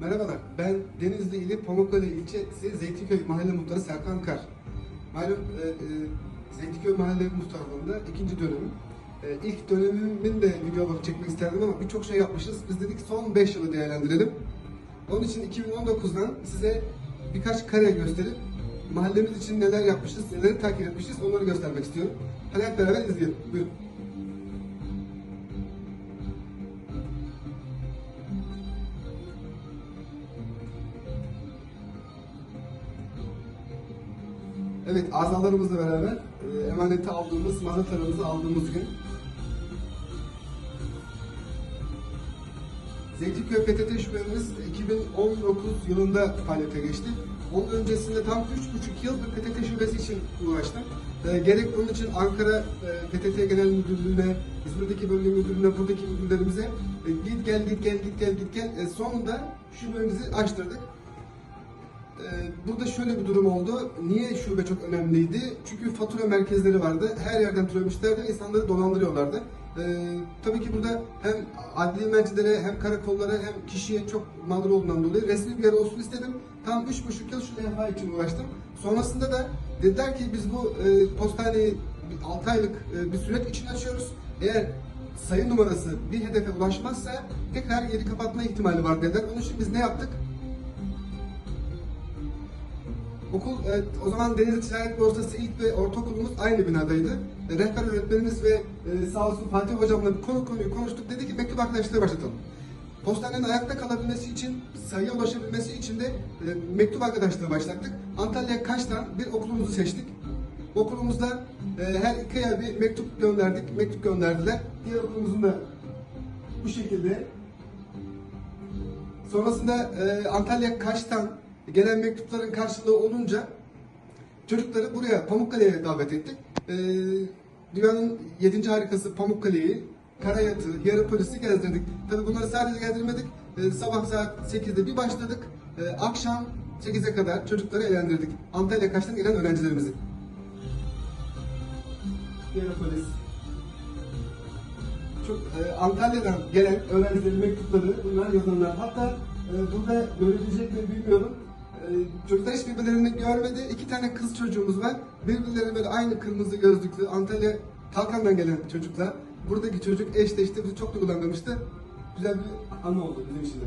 Merhabalar, ben Denizli ili Pamukkale ilçesi Zeytinköy Mahalle Muhtarı Serkan Kar. Malum e, e, Zeytinköy Mahalle Muhtarlığı'nda ikinci dönemim. E, ilk dönemimin de videoları çekmek isterdim ama birçok şey yapmışız. Biz dedik son 5 yılı değerlendirelim. Onun için 2019'dan size birkaç kare gösterip mahallemiz için neler yapmışız, neleri takip etmişiz onları göstermek istiyorum. Hadi hep beraber izleyelim. Buyurun. Evet, azalarımızla beraber e, emaneti aldığımız, mazatalarımızı aldığımız gün. Zeytinköy PTT şubemiz 2019 yılında faaliyete geçti. Onun öncesinde tam 3,5 yıl bir PTT şubesi için uğraştım. E, gerek bunun için Ankara e, PTT Genel Müdürlüğü'ne, İzmir'deki bölge müdürlüğüne, buradaki müdürlerimize e, git gel git gel git gel git gel. E, sonunda şubemizi açtırdık. Ee, Burada şöyle bir durum oldu. Niye şube çok önemliydi? Çünkü fatura merkezleri vardı. Her yerden türemişlerdi. insanları dolandırıyorlardı. Ee, tabii ki burada hem adli mercilere hem karakollara hem kişiye çok mağdur olduğundan dolayı resmi bir yer olsun istedim. Tam üç buçuk yıl şu levha için uğraştım. Sonrasında da dediler ki biz bu e, postaneyi 6 aylık e, bir süreç için açıyoruz. Eğer sayı numarası bir hedefe ulaşmazsa tekrar yeri kapatma ihtimali var dediler. Onun için biz ne yaptık? Okul e, o zaman Denizli Ticaret Borsası ilk ve ortaokulumuz aynı binadaydı. E, rehber öğretmenimiz ve e, sağ olsun Fatih hocamla bir konu konuyu konuştuk. Dedi ki mektup arkadaşlığı başlatalım. Postanenin ayakta kalabilmesi için, sayıya ulaşabilmesi için de e, mektup arkadaşlığı başlattık. Antalya Kaş'tan bir okulumuzu seçtik. Okulumuzda e, her iki ay bir mektup gönderdik, mektup gönderdiler. Diğer okulumuzun da bu şekilde Sonrasında e, Antalya Kaş'tan gelen mektupların karşılığı olunca çocukları buraya Pamukkale'ye davet ettik. E, dünyanın yedinci harikası Pamukkale'yi, Karayatı, Yarıpolis'i gezdirdik. Tabii bunları sadece gezdirmedik. E, sabah saat 8'de bir başladık. E, akşam 8'e kadar çocukları eğlendirdik. Antalya Kaş'tan gelen öğrencilerimizi. Yarıpolis. Çok e, Antalya'dan gelen öğrencilerin mektupları, bunlar yazılanlar. Hatta e, burada görebilecek mi bilmiyorum. E, çocuklar hiç birbirlerini görmedi. İki tane kız çocuğumuz var. Birbirlerine böyle aynı kırmızı gözlüklü Antalya Kalkan'dan gelen çocuklar. Buradaki çocuk eşleşti, bizi çok duygulandırmıştı. Güzel bir anı oldu bizim için de.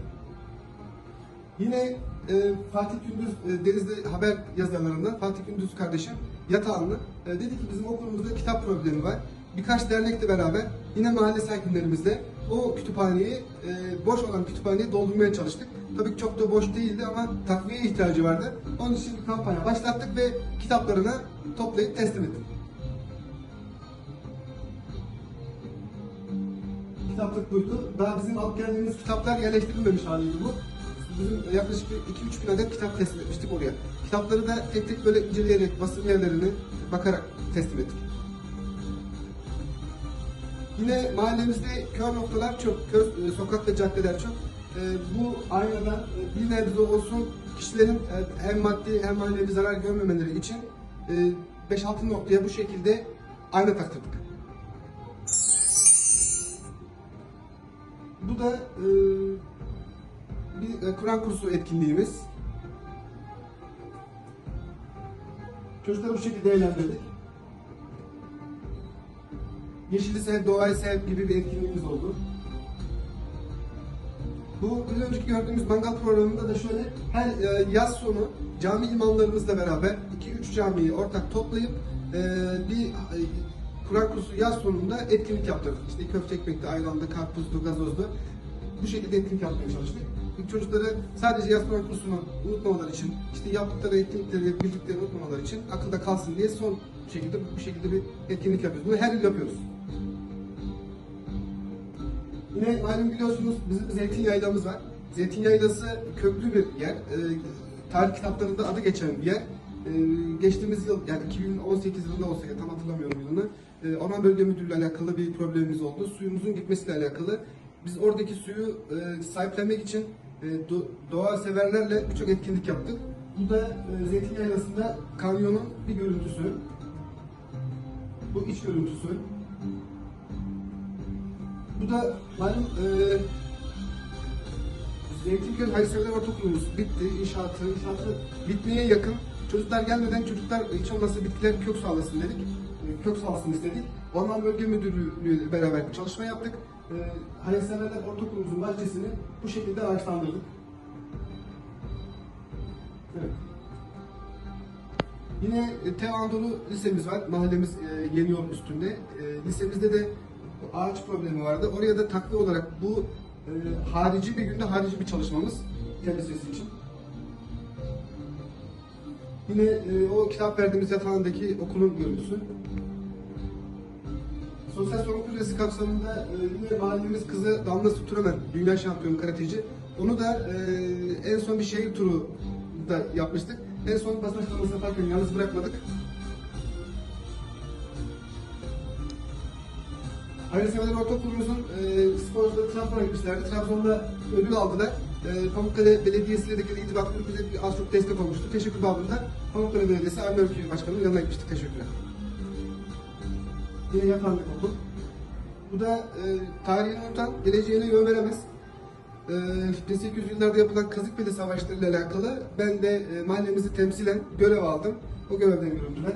Yine e, Fatih Gündüz e, Denizli haber yazarlarından Fatih Gündüz kardeşim Yatağanlı e, dedi ki bizim okulumuzda kitap problemi var. Birkaç dernekle beraber yine mahalle sakinlerimizle o kütüphaneyi, e, boş olan kütüphaneyi doldurmaya çalıştık. Tabii ki çok da boş değildi ama takviye ihtiyacı vardı. Onun için kampanya başlattık ve kitaplarını toplayıp teslim ettik. kitaplık buydu. Daha bizim alıp geldiğimiz kitaplar yerleştirilmemiş haliydi bu. Bizim yaklaşık 2-3 bin adet kitap teslim etmiştik oraya. Kitapları da tek tek böyle inceleyerek, basım yerlerini bakarak teslim ettik. Yine mahallemizde kör noktalar çok, kör e, sokak caddeler çok. E, bu aynadan e, bir nebze olsun kişilerin e, hem maddi hem manevi zarar görmemeleri için e, 5-6 noktaya bu şekilde ayna taktırdık. Bu da e, bir e, Kur'an kursu etkinliğimiz. Çocukları bu şekilde eğlendirdik. Yeşili sev, doğayı sev gibi bir etkinliğimiz oldu. Bu bir önceki gördüğümüz mangal programında da şöyle her e, yaz sonu cami imamlarımızla beraber 2-3 camiyi ortak toplayıp e, bir e, Kur'an kursu yaz sonunda etkinlik yaptırdık. İşte köfte ekmekli, ayranlı, karpuzlu, gazozlu. Bu şekilde etkinlik yapmaya çalıştık. Çocukları sadece yaz Kur'an kursunu unutmamaları için, işte yaptıkları etkinlikleri, bildiklerini unutmamaları için akılda kalsın diye son şekilde bu şekilde bir etkinlik yapıyoruz. Bunu her yıl yapıyoruz. Yine malum biliyorsunuz bizim Zeytin Yaylamız var. Zeytin Yaylası köklü bir yer. E, tarih kitaplarında adı geçen bir yer. E, geçtiğimiz yıl yani 2018 yılında olsa tam hatırlamıyorum yılını. E, Orman Bölge Müdürlüğü ile alakalı bir problemimiz oldu. Suyumuzun gitmesiyle alakalı. Biz oradaki suyu e, sahiplenmek için e, do, doğa severlerle birçok etkinlik yaptık. Bu da e, Zeytin Yaylası'nda kanyonun bir görüntüsü. Bu iç görüntüsü. Bu da malum e, Zeytinköy Hayırseverler Ortaokulumuz bitti. İnşaatı, inşaatı bitmeye yakın. Çocuklar gelmeden çocuklar hiç olmazsa bitkiler kök sağlasın dedik. E, Kök sağlasın istedik. Orman Bölge Müdürlüğü ile beraber çalışma yaptık. E, Hayırseverler Ortaokulumuzun bahçesini bu şekilde ağaçlandırdık. Evet. Yine e, Tev Anadolu Lisemiz var. Mahallemiz e, yeni yol üstünde. E, lisemizde de ağaç problemi vardı. Oraya da takviye olarak bu e, harici bir günde harici bir çalışmamız Tev Lisesi için. Yine e, o kitap verdiğimiz yatağındaki okulun görüntüsü. Sosyal sorumluluk projesi kapsamında e, yine mahallemiz kızı Damla Sütüremen, dünya şampiyonu karateci. Onu da e, en son bir şehir turu da yapmıştık. En son basın açıklaması yaparken yalnız bırakmadık. Hayırseverler Ortaokulumuzun e, sporcuları Trabzon'a gitmişlerdi. Trabzon'da ödül aldılar. E, Pamukkale Belediyesi ile de İtibat Kulübü bize bir- az çok destek olmuştu. Teşekkür babında Pamukkale Belediyesi Avni Örkü Başkanı'nın yanına gitmiştik. Teşekkürler. Yine yapanlık okul. Bu da e, tarihini unutan, geleceğine yön veremez. E, 1800 yıllarda yapılan Kazıkbeli Savaşları ile alakalı ben de e, mahallemizi temsilen görev aldım. O görevden görüntüler.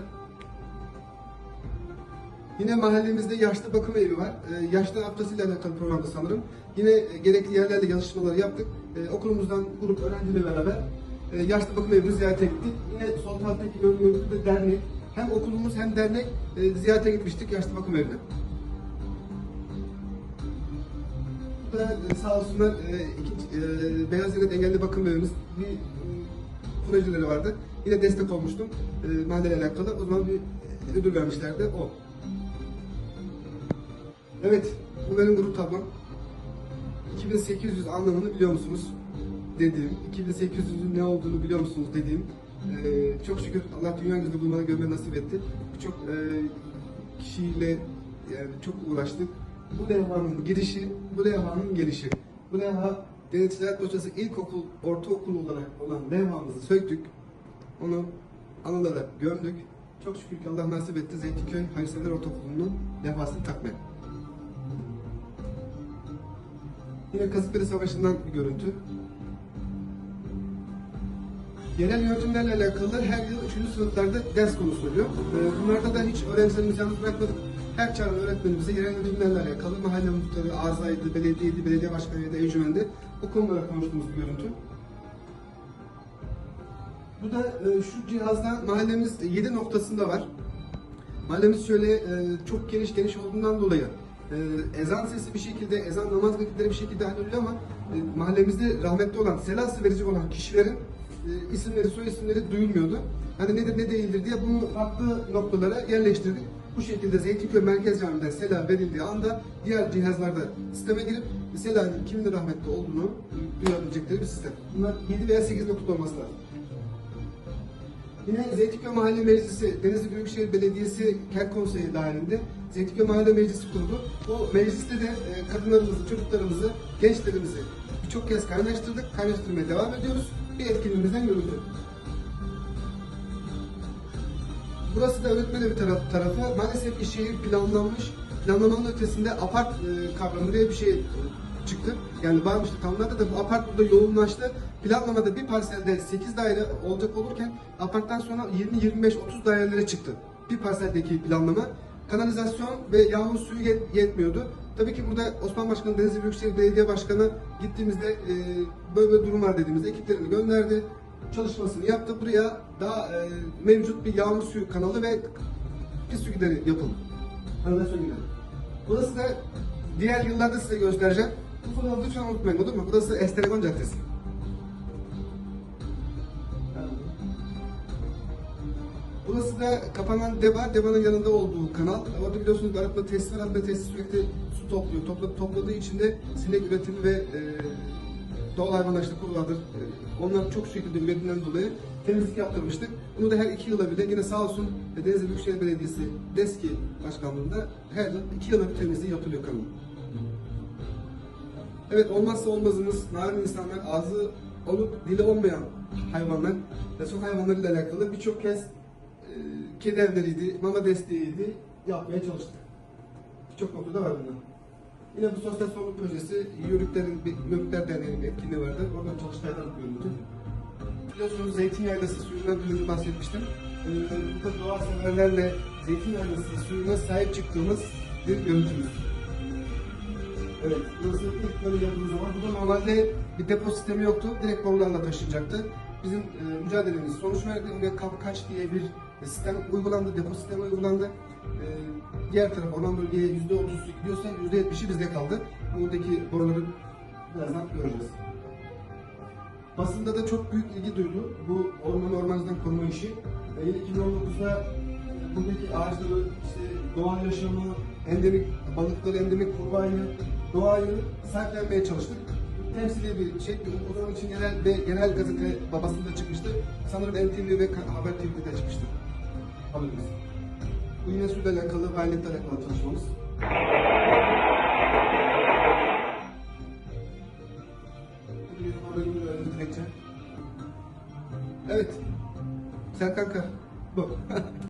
Yine mahallemizde yaşlı bakım evi var. E, yaşlı haftası ile alakalı programda sanırım. Yine e, gerekli yerlerde yazışmaları yaptık. E, okulumuzdan grup öğrenciyle beraber e, yaşlı bakım evini ziyarete gittik. Yine sol taraftaki gördüğünüz de dernek. Hem okulumuz hem dernek e, ziyarete gitmiştik yaşlı bakım evine. Bu da e, sağ olsunlar ikinci, e, Beyaz Yönet Engelli Bakım Evimiz bir e, projeleri vardı. Yine destek olmuştum e, mahalleyle alakalı. O zaman bir ödül vermişlerdi o. Evet, bu benim grup tablom. 2800 anlamını biliyor musunuz? Dediğim, 2800'ün ne olduğunu biliyor musunuz dediğim. Ee, çok şükür Allah dünya gözü bulmanı görmeyi nasip etti. Birçok e, kişiyle yani çok uğraştık. Bu levhanın girişi, bu levhanın gelişi. Bu levha Denizciler Hocası ilkokul, ortaokul olarak olan levhamızı söktük. Onu anılara gömdük. Çok şükür ki Allah nasip etti Zeytinköy Hayırsever Ortaokulu'nun levhasını takmaya. Yine Kazıkdere Savaşı'ndan bir görüntü. Yerel yönetimlerle alakalı her yıl 3. sınıflarda ders konusu oluyor. Ee, Bunlarda da hiç öğrencilerimizi yalnız bırakmadık. Her çağrı öğretmenimize yerel yönetimlerle alakalı mahalle muhtarı, arzaydı, belediyeydi, belediye başkanıydı, encümendi. O konulara konuştuğumuz bir görüntü. Bu da e, şu cihazda mahallemiz 7 noktasında var. Mahallemiz şöyle e, çok geniş geniş olduğundan dolayı e, ezan sesi bir şekilde, ezan namaz vakitleri bir şekilde halloluyor ama e, mahallemizde rahmetli olan, selası verici olan kişilerin e, isimleri, soy isimleri duyulmuyordu. Hani nedir ne değildir diye bunu farklı noktalara yerleştirdik. Bu şekilde Zeytinköy Merkez Camii'den sela verildiği anda diğer cihazlarda sisteme girip selanın kimin rahmetli olduğunu e, duyabilecekleri bir sistem. Bunlar 7 veya 8 noktada olması lazım. Yine Zeytinköy Mahalle Meclisi, Denizli Büyükşehir Belediyesi Kent Konseyi dahilinde Zeytinköy Mahalle Meclisi kuruldu. Bu mecliste de e, kadınlarımızı, çocuklarımızı, gençlerimizi birçok kez kaynaştırdık, kaynaştırmaya devam ediyoruz. Bir etkinliğimizden görüldü. Burası da öğretmen evi taraf, tarafı. Maalesef iş şehir planlanmış. Planlamanın ötesinde apart e, kavramı diye bir şey çıktı. Yani varmıştı kanunlarda da bu apart burada yoğunlaştı. Planlamada bir parselde 8 daire olacak olurken aparttan sonra 20-25-30 dairelere çıktı. Bir parseldeki planlama. Kanalizasyon ve yağmur suyu yet- yetmiyordu. Tabii ki burada Osman Başkanı, Denizli Büyükşehir Belediye Başkanı gittiğimizde e, böyle böyle durum var dediğimizde ekiplerini gönderdi. Çalışmasını yaptı. Buraya daha e, mevcut bir yağmur suyu kanalı ve pis su gideri yapıldı. Kanalizasyon gideri. Burası da diğer yıllarda size göstereceğim. Bu fotoğrafı lütfen unutmayın olur mu? Burası Esteragon Caddesi. Burası da kapanan Deva, Deva'nın yanında olduğu kanal. Orada biliyorsunuz arıtma tesisi var. Arıtma tesisi sürekli su topluyor. Topla, topladığı için de sinek üretimi ve e, doğal hayvanlaştık vardır. E, onlar çok şekilde üretimden dolayı temizlik yaptırmıştık. Bunu da her iki yıla bir de yine sağ olsun Denizli Büyükşehir Belediyesi DESKİ Başkanlığı'nda her yıl iki yıla bir temizliği yapılıyor kanalın. Evet olmazsa olmazımız narin insanlar ağzı olup dili olmayan hayvanlar ve sokak hayvanlarıyla alakalı birçok kez kedi evleriydi, mama desteğiydi yapmaya çalıştık. Birçok noktada var bunlar. Yine bu sosyal sorumluluk projesi Yörüklerin bir Yörükler Derneği'nin etkinliği vardı. Oradan çalıştaydan görüldü. Biliyorsunuz zeytin yaylası önce bahsetmiştim. Ee, burada doğa severlerle zeytin yaylası suyuna sahip çıktığımız bir görüntümüz. Evet, burası ilk böyle yapıldığı zaman burada normalde bir depo sistemi yoktu. Direkt borularla taşınacaktı. Bizim e, mücadelemiz sonuç verdi ve kap kaç diye bir sistem uygulandı, depo sistemi uygulandı. E, diğer taraf olan bölgeye yüzde otuz gidiyorsa yüzde yetmişi bizde kaldı. Buradaki boruları birazdan göreceğiz. Basında da çok büyük ilgi duydu bu orman ormancıdan koruma işi. E, yine 2019'da buradaki ağaçları, işte doğal yaşamı, endemik balıkları, endemik kurbağayı, doğayı sahiplenmeye çalıştık. Temsili bir şey. O zaman için genel ve genel gazete babasında çıkmıştı. Sanırım NTV ve Haber TV'de de çıkmıştı. Haberimiz. Bu yine suyla alakalı, faaliyetle alakalı çalışmamız.